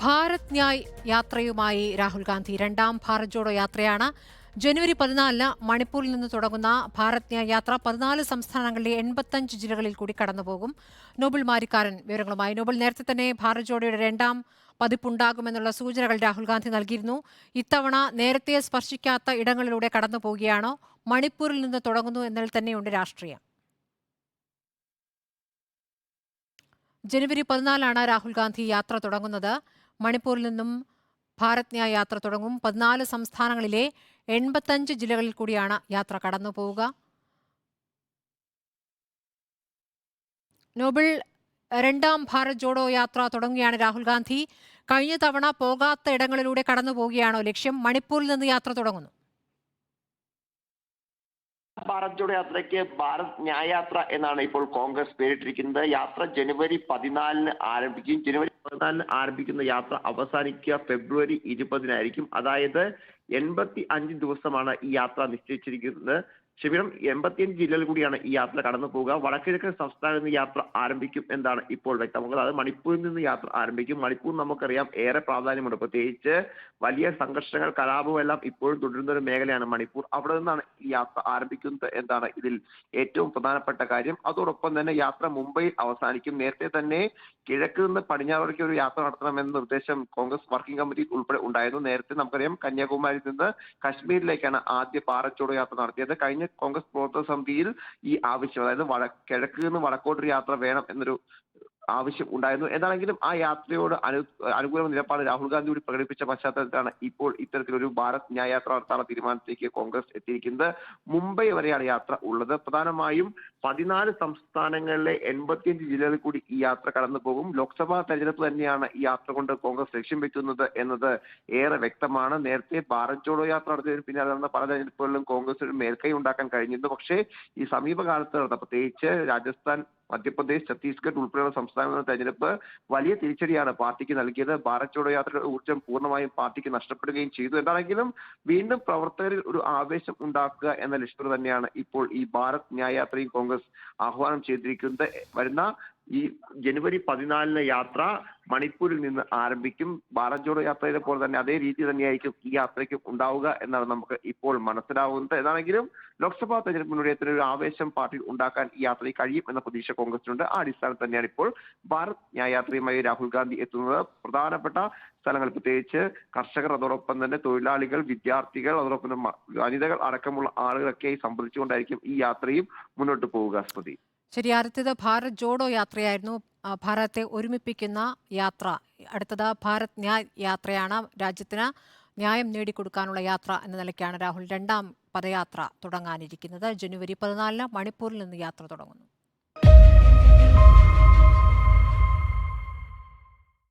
ഭാരത് ന്യായ് യാത്രയുമായി രാഹുൽ ഗാന്ധി രണ്ടാം ഭാരത് ജോഡോ യാത്രയാണ്. ജനുവരി പതിനാലിന് മണിപ്പൂരിൽ നിന്ന് തുടങ്ങുന്ന ഭാരത് ന്യായ് യാത്ര പതിനാല് സംസ്ഥാനങ്ങളിലെ എൺപത്തഞ്ച് ജില്ലകളിൽ കൂടി കടന്നുപോകും. നോബിൾ മാരിക്കാരൻ വിവരങ്ങളുമായി. നോബിൾ നേരത്തെ തന്നെ ഭാരത് ജോഡോയുടെ രണ്ടാം പതിപ്പുണ്ടാകുമെന്നുള്ള സൂചനകൾ രാഹുൽ ഗാന്ധി നൽകിയിരുന്നു. ഇത്തവണ നേരത്തെ സ്പർശിക്കാത്ത ഇടങ്ങളിലൂടെ കടന്നു പോവുകയാണോ മണിപ്പൂരിൽ നിന്ന് തുടങ്ങുന്നു എന്നതിൽ തന്നെയുണ്ട് രാഷ്ട്രീയം. ജനുവരി പതിനാലാണ് രാഹുൽ ഗാന്ധി യാത്ര തുടങ്ങുന്നത്. മണിപ്പൂരിൽ നിന്നും ഭാരത് യാത്ര തുടങ്ങും. പതിനാല് സംസ്ഥാനങ്ങളിലെ എൺപത്തഞ്ച് ജില്ലകളിൽ കൂടിയാണ് യാത്ര കടന്നു പോവുക. നോബിൾ രണ്ടാം ഭാരത് ജോഡോ യാത്ര തുടങ്ങുകയാണ് രാഹുൽ ഗാന്ധി. കഴിഞ്ഞ തവണ പോകാത്ത ഇടങ്ങളിലൂടെ കടന്നു പോവുകയാണോ ലക്ഷ്യം? മണിപ്പൂരിൽ നിന്ന് യാത്ര തുടങ്ങുന്നു. ഭാരത് ജോഡോ യാത്രയ്ക്ക് ഭാരത് ന്യായയാത്ര എന്നാണ് ഇപ്പോൾ കോൺഗ്രസ് പേരിട്ടിരിക്കുന്നത്. യാത്ര ജനുവരി പതിനാലിന് ആരംഭിക്കും ജനുവരി പതിനാലിന് ആരംഭിക്കുന്ന യാത്ര അവസാനിക്കുക ഫെബ്രുവരി ഇരുപതിനായിരിക്കും. അതായത് എൺപത്തി അഞ്ച് ദിവസമാണ് ഈ യാത്ര നിശ്ചയിച്ചിരിക്കുന്നത്. ശിബിരം എൺപത്തിയഞ്ച് ജില്ലകളിൽ കൂടിയാണ് ഈ യാത്ര കടന്നു പോവുക. വടക്കിഴക്കൻ സംസ്ഥാനത്ത് നിന്ന് യാത്ര ആരംഭിക്കും എന്നാണ് ഇപ്പോൾ വ്യക്തമാക്കുന്നത് അത് മണിപ്പൂരിൽ നിന്ന് യാത്ര ആരംഭിക്കും. മണിപ്പൂർ നമുക്കറിയാം ഏറെ പ്രാധാന്യമുണ്ട്. പ്രത്യേകിച്ച് വലിയ സംഘർഷങ്ങൾ കലാപവും എല്ലാം ഇപ്പോഴും തുടരുന്ന ഒരു മേഖലയാണ് മണിപ്പൂർ. അവിടെ നിന്നാണ് ഈ യാത്ര ആരംഭിക്കുന്നത് എന്നാണ് ഇതിൽ ഏറ്റവും പ്രധാനപ്പെട്ട കാര്യം. അതോടൊപ്പം തന്നെ യാത്ര മുംബൈയിൽ അവസാനിക്കും. നേരത്തെ തന്നെ കിഴക്ക് നിന്ന് പടിഞ്ഞാറേക്ക് ഒരു യാത്ര നടത്തണമെന്ന നിർദ്ദേശം കോൺഗ്രസ് വർക്കിംഗ് കമ്മിറ്റി ഉൾപ്പെടെ ഉണ്ടായിരുന്നു. നേരത്തെ നമുക്കറിയാം കന്യാകുമാരിയിൽ നിന്ന് കശ്മീരിലേക്കാണ് ആദ്യ പാറച്ചോട് യാത്ര നടത്തിയത്. കഴിഞ്ഞ കോൺഗ്രസ് പ്രവർത്തക സമിതിയിൽ ഈ ആവശ്യം അതായത് കിഴക്ക് നിന്ന് വടക്കോട്ടൊരു യാത്ര വേണം എന്നൊരു ആവശ്യം ഉണ്ടായിരുന്നു. എന്താണെങ്കിലും ആ യാത്രയോട് അനു അനുകൂല നിലപാട് രാഹുൽ ഗാന്ധി കൂടി പ്രകടിപ്പിച്ച പശ്ചാത്തലത്തിലാണ് ഇപ്പോൾ ഇത്തരത്തിലൊരു ഭാരത് ന്യായ യാത്ര നടത്താനുള്ള തീരുമാനത്തിലേക്ക് കോൺഗ്രസ് എത്തിയിരിക്കുന്നത്. മുംബൈ വരെയാണ് യാത്ര ഉള്ളത്. പ്രധാനമായും പതിനാല് സംസ്ഥാനങ്ങളിലെ എൺപത്തിയഞ്ച് ജില്ലകളിൽ കൂടി ഈ യാത്ര കടന്നു പോകും. ലോക്സഭാ തെരഞ്ഞെടുപ്പ് തന്നെയാണ് ഈ യാത്ര കൊണ്ട് കോൺഗ്രസ് ലക്ഷ്യം വെക്കുന്നത് എന്നത് ഏറെ വ്യക്തമാണ്. നേരത്തെ ഭാരത് ജോഡോ യാത്ര നടത്തിയതിന് പിന്നാലെ നടന്ന പല തെരഞ്ഞെടുപ്പുകളിലും കോൺഗ്രസ് ഒരു മേൽക്കൈ ഉണ്ടാക്കാൻ കഴിഞ്ഞിരുന്നു. പക്ഷേ ഈ സമീപകാലത്ത് നടന്ന പ്രത്യേകിച്ച് രാജസ്ഥാൻ മധ്യപ്രദേശ് ഛത്തീസ്ഗഡ് ഉൾപ്പെടെയുള്ള സംസ്ഥാനങ്ങളുടെ തെരഞ്ഞെടുപ്പ് വലിയ തിരിച്ചടിയാണ് പാർട്ടിക്ക് നൽകിയത്. ഭാരത് ജോഡോ യാത്രയുടെ ഊർജം പൂർണമായും പാർട്ടിക്ക് നഷ്ടപ്പെടുകയും ചെയ്തു. എന്താണെങ്കിലും വീണ്ടും പ്രവർത്തകരിൽ ഒരു ആവേശം ഉണ്ടാക്കുക എന്ന ലക്ഷ്യത്തോടെ തന്നെയാണ് ഇപ്പോൾ ഈ ഭാരത് ന്യായ യാത്രയും കോൺഗ്രസ് ആഹ്വാനം ചെയ്തിരിക്കുന്നത്. വരുന്ന ഈ ജനുവരി പതിനാലിന് യാത്ര മണിപ്പൂരിൽ നിന്ന് ആരംഭിക്കും. ഭാരത് യാത്രയിലെ പോലെ തന്നെ അതേ രീതി തന്നെയായിരിക്കും ഈ യാത്രയ്ക്ക് ഉണ്ടാവുക എന്നാണ് നമുക്ക് ഇപ്പോൾ മനസ്സിലാവുന്നത്. ഏതാണെങ്കിലും ലോക്സഭാ തെരഞ്ഞെടുപ്പ് മുന്നോടിയത്തിന് ഒരു ആവേശം പാർട്ടിയിൽ ഉണ്ടാക്കാൻ ഈ യാത്രയിൽ കഴിയും എന്ന പ്രതീക്ഷ കോൺഗ്രസിനുണ്ട്. ആ അടിസ്ഥാനത്തിൽ തന്നെയാണ് ഇപ്പോൾ ഭാരത് ന്യായയാത്രയുമായി രാഹുൽ ഗാന്ധി എത്തുന്നത്. പ്രധാനപ്പെട്ട സ്ഥലങ്ങൾ പ്രത്യേകിച്ച് കർഷകർ അതോടൊപ്പം തന്നെ തൊഴിലാളികൾ വിദ്യാർത്ഥികൾ അതോടൊപ്പം വനിതകൾ അടക്കമുള്ള ആളുകളൊക്കെയായി സംബന്ധിച്ചുകൊണ്ടായിരിക്കും ഈ യാത്രയും മുന്നോട്ട് പോവുക സ്മൃതി. ശരി അടുത്തത് ഭാരത് ജോഡോ യാത്രയായിരുന്നു. ഭാരതത്തെ ഒരുമിപ്പിക്കുന്ന യാത്ര. അടുത്തത് ഭാരത് ന്യായ് യാത്രയാണ്. രാജ്യത്തിന് ന്യായം നേടിക്കൊടുക്കാനുള്ള യാത്ര എന്ന നിലയ്ക്കാണ് രാഹുൽ രണ്ടാം പദയാത്ര തുടങ്ങാനിരിക്കുന്നത്. ജനുവരി പതിനാലിന് മണിപ്പൂരിൽ നിന്ന് യാത്ര തുടങ്ങുന്നു.